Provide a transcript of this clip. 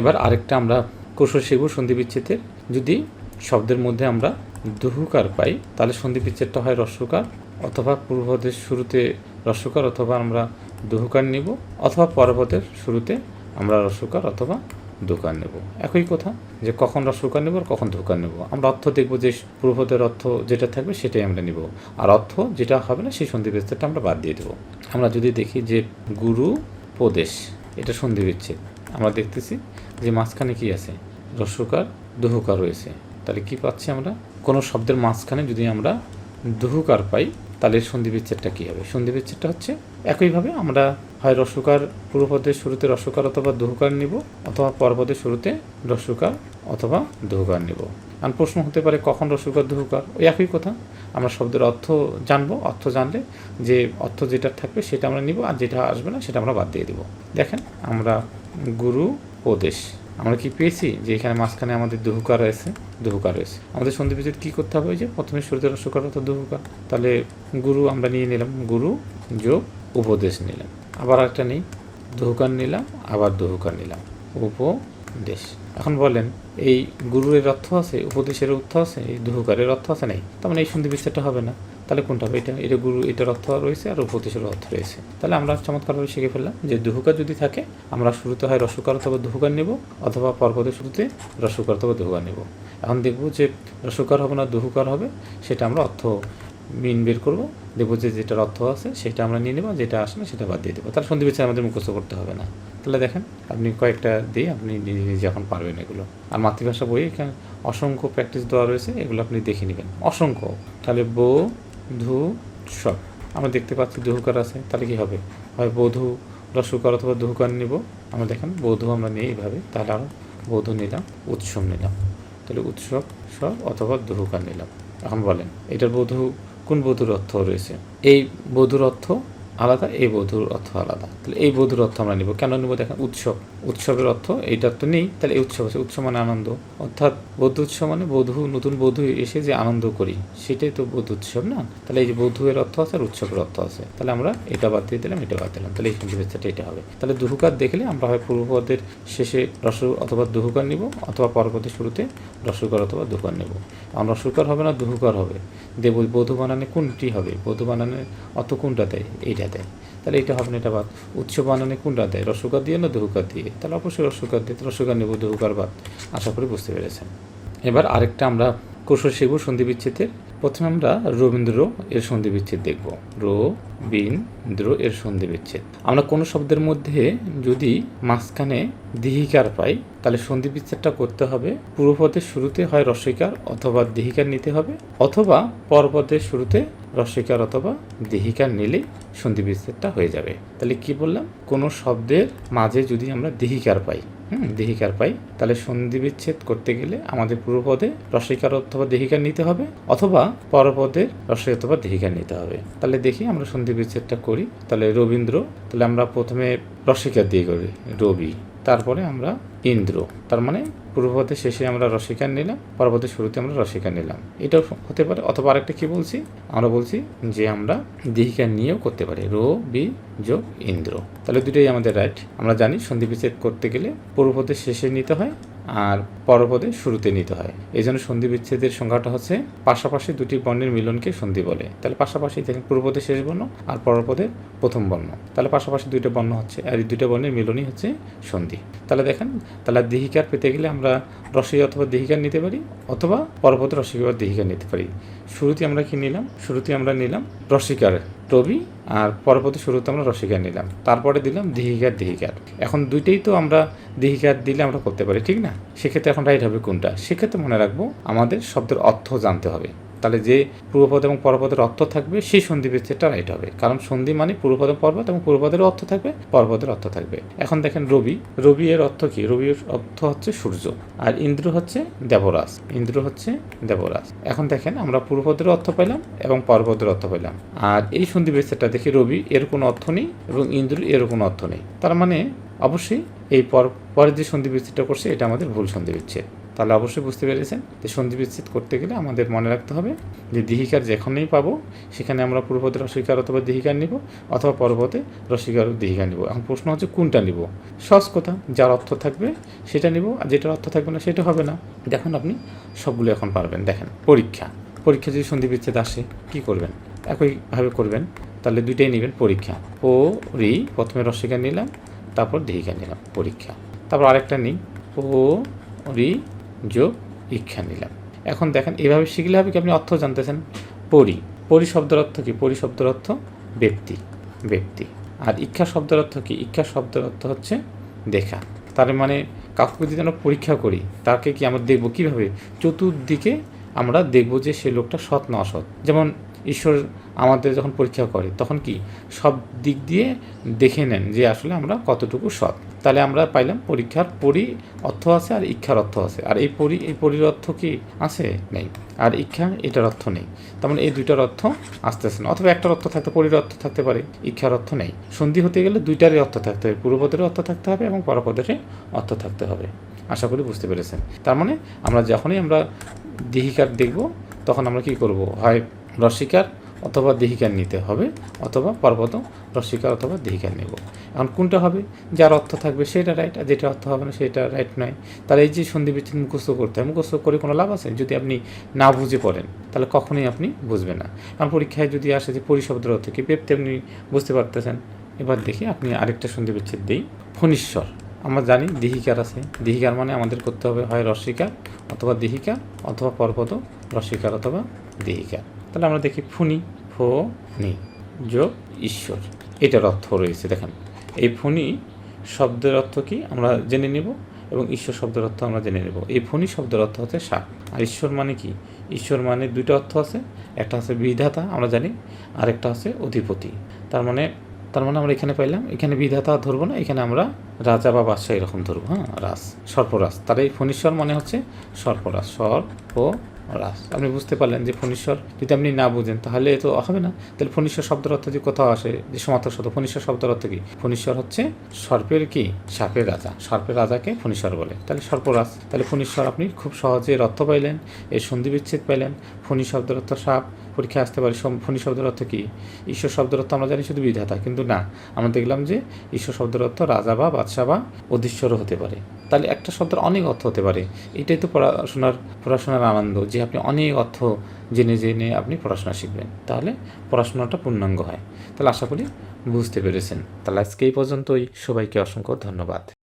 এবার আরেকটা আমরা কৌশল শিখব সন্ধি বিচ্ছেদের যদি শব্দের মধ্যে আমরা দুহুকার পাই, তাহলে সন্ধি বিচ্ছেদটা হয় রস্যকার অথবা পূর্বপদের শুরুতে রস্যকার অথবা আমরা দুহুকার নিব, অথবা পরপদের শুরুতে আমরা রস্যকার অথবা দোকান নেব। একই কথা, যে কখন রস্যকার নেব আর কখন দোকান নেব। আমরা অর্থ দেখব যে পূর্বপদের অর্থ যেটা থাকবে সেটাই আমরা নিব, আর অর্থ যেটা হবে না সেই সন্ধি বিচ্ছেদটা আমরা বাদ দিয়ে দেবো। আমরা যদি দেখি যে গুরু, প্রদেশ, এটা সন্ধি বিচ্ছেদ। আমরা দেখতেছি যে মাঝখানে কি আছে? রস্যকার দুহুকার রয়েছে। তাহলে কি পাচ্ছি আমরা? কোনো শব্দের মাঝখানে যদি আমরা দুহকার পাই, তাহলে সন্ধি বিচ্ছেদটা কী হবে? সন্ধি বিচ্ছেদটা হচ্ছে একইভাবে আমরা হয় রস্যকার পূর্বপদের শুরুতে রস্যকার অথবা দুহুকার নিব, অথবা পরপদের শুরুতে রস্যকার অথবা দুহুকার নিব। আর প্রশ্ন হতে পারে কখন রস্যকার দুহুকার? ওই একই কথা। আমরা শব্দের অর্থ জানব, অর্থ জানলে যে অর্থ যেটা থাকবে সেটা আমরা নিব, আর যেটা আসবে না সেটা আমরা বাদ দিয়ে দেবো। দেখেন, আমরা গুরু উপদেশ আমরা কি পেয়েছি যে এখানে মাঝখানে আমাদের দুহুকার রয়েছে? দুহুকার রয়েছে। আমাদের সন্ধি বিচ্ছেদ কী করতে হবে? যে প্রথমে শুরুতে রস্যকার অর্থাৎ দুহুকার। তাহলে গুরু আমরা নিয়ে নিলাম। গুরু যোগ উপদেশ নিলাম। আবার একটা নেই। দুহুকার নিলাম, আবার দুহুকার নিলাম। উপদেশ। এখন বলেন, এই গুরুরের অর্থ আছে, উপদেশের অর্থ আছে, এই দুহুকারের অর্থ আছে নেই? তার মানে এই সন্ধি হবে না। তাহলে কোনটা হবে? এটা এটা গুরু, এটার অর্থ রয়েছে আর উপদেশের অর্থ রয়েছে। তাহলে আমরা চমৎকারভাবে শিখে ফেললাম যে দুহুকার যদি থাকে, আমরা শুরুতে হয় রসকার অথবা দুহুকার নেব, অথবা পর্বতের শুরুতে রসকার অথবা দুহুকার নেব। এখন দেখব যে রসকার হবে না দুহুকার হবে, সেটা আমরা অর্থ মিন বের করব। দেখব যে যেটার অর্থ আছে, সেটা আমরা নিয়ে নেব, যেটা আসে না, সেটা বাদ দিয়ে দেবো। তার সন্ধি বিচ্ছেদ আমাদের মুখস্থ করতে হবে না। তাহলে দেখেন, আপনি কয়েকটা দিয়ে আপনি নিজে নিজে এখন পারবেন এগুলো। আর মাতৃভাষা বই এখানে অসংখ্য প্র্যাকটিস দেওয়া রয়েছে, এগুলো আপনি দেখে নেবেন। অসংখ্য। তাহলে বো ধু সব আমরা দেখতে পাচ্ছি দুহুকার আছে, তাহলে কী হবে? হয় বধু রসুকার অথবা দুহুকার নিব। আমরা দেখেন, বধু আমরা নিই এইভাবে, তাহলে আরও বধু নিলাম উৎসব নিলাম। তাহলে উৎসব সব অথবা দুহুকার নিলাম। এখন বলেন, এটার বধু, কোন বধুর অর্থ রয়েছে? এই বধুর অর্থ আলাদা, এই বধুর অর্থ আলাদা। তাহলে এই বধুর অর্থ আমরা নিব। কেন নিব? দেখেন, উৎসব। উৎসবের অর্থ এইটার তো নেই। তাহলে এই উৎসব আছে। উৎসব মানে আনন্দ। অর্থাৎ বৌদ্ধ উৎসব মানে বধূ, নতুন বধূ এসে যে আনন্দ করি। সেটাই তো বৌদ্ধ উৎসব, না? তাহলে এই যে বধূয়ের অর্থ আছে আর উৎসবের অর্থ আছে। তাহলে আমরা এটা বাদ দিয়ে দিলাম, এটা বাদ দিলাম। তাহলে এই সন্ধিবেচ্ছাটা এটা হবে। তাহলে দুহুকার দেখলে আমরা হয় পূর্বপদের শেষে রস অথবা দুহুকার নিব অথবা পরপদের শুরুতে রসুকার অথবা দুহুকার নেব। কারণ রসুকার হবে না, দুহুকার হবে। দেব বধূ বানানে কোনটি হবে? বধূ বানানে অর্থ কোনটা দেয় এইটা। দেয়। তাহলে এটা হবে না, এটা বাদ। উৎস বানানে কোনটা দেয় রসকার দিয়ে না দুহুকার দিয়ে? তাহলে অবশ্যই রসকার দিয়ে রসকার নেব দুহুকার বাদ। আশা করি বুঝতে পেরেছেন। এবার আরেকটা আমরা কৌশল শিখব সন্ধি বিচ্ছেদের প্রথমে আমরা রবীন্দ্র এর সন্ধি বিচ্ছেদ দেখব। রবীন্দ্র এর সন্ধি বিচ্ছেদ। আমরা কোনো শব্দের মধ্যে যদি মাঝখানে দিহিকার পাই, তাহলে সন্ধি বিচ্ছেদটা করতে হবে। পূর্বপদের শুরুতে হয় রসিকার অথবা দিহিকার নিতে হবে, অথবা পরপদের শুরুতে রসিকার অথবা দিহিকার নিলেই সন্ধি বিচ্ছেদটা হয়ে যাবে। তাহলে কি বললাম? কোনো শব্দের মাঝে যদি আমরা দিহিকার পাই হুম, দেহিকার পাই। তাহলে সন্ধি বিচ্ছেদ করতে গেলে আমাদের পূর্বপদে রসিকার অথবা দেহিকার নিতে হবে, অথবা পরপদে রসিক অথবা দেহিকার নিতে হবে। তাহলে দেখি আমরা সন্ধি বিচ্ছেদটা করি। তাহলে রবীন্দ্র, তাহলে আমরা প্রথমে রসিকার দিয়ে করি, রবি। তারপরে আমরা ইন্দ্র। তার মানে পূর্বপদের শেষে আমরা রসিকার নিলাম, পরবর্তী শুরুতে আমরা রসিকার নিলাম। এটাও হতে পারে, অথবা আরেকটা কি বলছি? আমরা বলছি যে আমরা দিহিকার নিয়েও করতে পারি, রো, বি, যোগ, ইন্দ্র। তাহলে দুটোই আমাদের রাইট আমরা জানি সন্ধি বিচ্ছেদ করতে গেলে পূর্বপদের শেষে নিতে হয় আর পরপদে শুরুতে নিতে হয়। এই জন্য সন্ধি বিচ্ছেদের সংখ্যাটা হচ্ছে পাশাপাশি দুটি বর্ণের মিলনকে সন্ধি বলে। তাহলে পাশাপাশি দেখেন পূর্বপদের শেষ বর্ণ আর পরপদের প্রথম বর্ণ। তাহলে পাশাপাশি দুইটা বর্ণ হচ্ছে, আর এই দুইটা বর্ণের মিলনই হচ্ছে সন্ধি। তাহলে দেখেন, তাহলে দিহিকার পেতে গেলে আমরা রসই অথবা দিহিকার নিতে পারি অথবা পরপদে রসিক বা দিহিকার নিতে পারি। শুরুতে আমরা কি নিলাম? শুরুতে আমরা নিলাম রসিকার রবি আর পরবর্তী শুরুতে আমরা রসিকা নিলাম। তারপরে দিলাম দিহিকার দিহিকার। এখন দুইটাই তো আমরা দিহিকার দিলে আমরা করতে পারি, ঠিক না? সেক্ষেত্রে এখন রাইট হবে কোনটা? সেক্ষেত্রে মনে রাখব আমাদের শব্দের অর্থ জানতে হবে। তাহলে যে পূর্বপদ এবং পরপদের অর্থ থাকবে, সেই সন্ধি বিচ্ছেদটা রাইট হবে। কারণ সন্ধি মানে পূর্বপদ পর্বত এবং পূর্বপদের অর্থ থাকবে পর্বতের অর্থ থাকবে। এখন দেখেন রবি। রবি এর অর্থ কি? রবি অর্থ হচ্ছে সূর্য। আর ইন্দ্র হচ্ছে দেবরাজ। ইন্দ্র হচ্ছে দেবরাজ। এখন দেখেন আমরা পূর্বপদের অর্থ পেলাম এবং পর্বতের অর্থ পেলাম আর এই সন্ধি বিচ্ছেদটা দেখি রবি এর কোনো অর্থ নেই এবং ইন্দ্র এর কোনো অর্থ নেই। তার মানে অবশ্যই এই পর, পরের যে সন্ধি বিচ্ছেদটা করছে, এটা আমাদের ভুল সন্ধি বিচ্ছেদ তাহলে অবশ্যই বুঝতে পেরেছেন যে সন্ধি বিচ্ছেদ করতে গেলে আমাদের মনে রাখতে হবে যে দিহিকার যেখানেই পাবো, সেখানে আমরা পূর্বপদে রসিকার অথবা দিহিকার নিব অথবা পরপদে রসিকার ও দিহিকার নিব। এখন প্রশ্ন হচ্ছে, কোনটা নিব? সহজ কথা, যার অর্থ থাকবে সেটা নিব আর যেটার অর্থ থাকবে না সেটা হবে না। দেখুন আপনি, সবগুলো এখন পারবেন। দেখেন, পরীক্ষা। পরীক্ষা যদি সন্ধি বিচ্ছেদ আসে, কী করবেন? একইভাবে করবেন, তাহলে দুইটাই নেবেন, পরীক্ষা। ও রি প্রথমে রসিকা নিলাম, তারপর দিহিকা নিলাম, পরীক্ষা। তারপর আরেকটা নিই। ও রি যোগ ইক্ষা নিলাম। এখন দেখেন, এভাবে শিখলে হবে কি? আপনি অর্থ জানতেছেন। পরি। পরি শব্দের অর্থ কি? পরি শব্দের অর্থ ব্যক্তি। ব্যক্তি। আর ইচ্ছা শব্দের অর্থ কি? ইচ্ছা শব্দের অর্থ হচ্ছে দেখা। তার মানে কাউকে যদি আমরা পরীক্ষা করি, তাকে কি আমরা দেখব? কীভাবে? চতুর্দিকে আমরা দেখব যে সে লোকটা সৎ না অসৎ। যেমন ঈশ্বর আমাদের যখন পরীক্ষা করে, তখন কি? সব দিক দিয়ে দেখে নেন যে আসলে আমরা কতটুকু সৎ। তাহলে আমরা পাইলাম পরীক্ষার পরি অর্থ আছে আর ইচ্ছার অর্থ আছে। আর এই পরি, এই পরির অর্থ কি আছে? নেই। আর ইচ্ছা এটার অর্থ নেই। তার মানে এই দুইটার অর্থ আসতেছে না। অথবা একটার অর্থ থাকতে, পরির অর্থ থাকতে পারে ইচ্ছার অর্থ নেই। সন্ধি হতে গেলে দুইটারই অর্থ থাকতে হবে। পূর্বপদের অর্থ থাকতে হবে এবং পরপদের অর্থ থাকতে হবে। আশা করি বুঝতে পেরেছেন। তার মানে আমরা যখনই আমরা দিহিকার দেখব, তখন আমরা কি করব? হয় রসিকার অথবা দেহিকার নিতে হবে, অথবা পর্বত রসিকার অথবা দেহিকার নেব। এখন কোনটা হবে? যার অর্থ থাকবে সেটা রাইট আর যেটা অর্থ হবে না সেটা রাইট নয়। তাহলে এই যে সন্ধি বিচ্ছেদ মুখস্থ করতে হয়, মুখস্থ করে কোনো লাভ আছে? যদি আপনি না বুঝে পড়েন, তাহলে কখনোই আপনি বুঝবেন না। কারণ পরীক্ষায় যদি আসে যে পরিশব্দের অর্থ কি পেপতে আপনি বুঝতে পারতেছেন। এবার দেখি আপনি আরেকটা সন্ধি বিচ্ছেদ দিই। ফণীশ্বর। আমরা জানি দিহিকার আছে। দিহিকার মানে আমাদের করতে হবে হয় রসিকার অথবা দিহিকা অথবা পর্বত রসিকার অথবা দিহিকা তাহলে আমরা দেখি ফুনি। ফো নি। যোগ ঈশ্বর। এটার অর্থ রয়েছে দেখেন। এই ফণি শব্দের অর্থ কি? আমরা জেনে নেব এবং ঈশ্বর শব্দের অর্থ আমরা জেনে নেব। এই ফণি শব্দের অর্থ হচ্ছে সাপ। আর ঈশ্বর মানে কি? ঈশ্বর মানে দুটো অর্থ আছে। একটা আছে বিধাতা আমরা জানি। আরেকটা আছে অধিপতি। তার মানে তার মানে আমরা এখানে পাইলাম এখানে বিধাতা ধরবো না এখানে আমরা রাজা বা বাদশাহ এরকম ধরবো হ্যাঁ রাস সর্পরাজ। তার এই ফণীশ্বর মানে হচ্ছে সর্পরাজ। সর্প রাস আপনি বুঝতে পারলেন যে ফণীশ্বর, যদি আপনি না বুঝেন, তাহলে তো হবে না। তাহলে ফণীশ্বর শব্দের অর্থ যে কোথাও আসে, যে সমার্থক শব্দ, ফণীশ্বর শব্দের অর্থ কি? ফণীশ্বর হচ্ছে সর্পের কি? সাপের রাজা। সর্পের রাজাকে ফণীশ্বর বলে। তাহলে সর্পরাজ। তাহলে ফণীশ্বর আপনি খুব সহজে অর্থ পাইলেন, এর সন্ধি বিচ্ছেদ পাইলেন। ফণী শব্দের অর্থ সাপ পরীক্ষায় আসতে পারে ফণী শব্দের অর্থ কী? ঈশ্বর শব্দের অর্থ আমরা জানি শুধু বিধাতা, কিন্তু না, আমরা দেখলাম যে ঈশ্বর শব্দের অর্থ রাজা বা বাদশাহ বা অধীশ্বরও হতে পারে। তাহলে একটা শব্দের অনেক অর্থ হতে পারে। এটাই তো পড়াশোনার পড়াশোনার আনন্দ যে আপনি অনেক অর্থ জেনে জেনে আপনি পড়াশোনা শিখবেন। তাহলে পড়াশোনাটা পূর্ণাঙ্গ হয়। তাহলে আশা করি বুঝতে পেরেছেন। তাহলে আজকে এই পর্যন্তই। সবাইকে অসংখ্য ধন্যবাদ।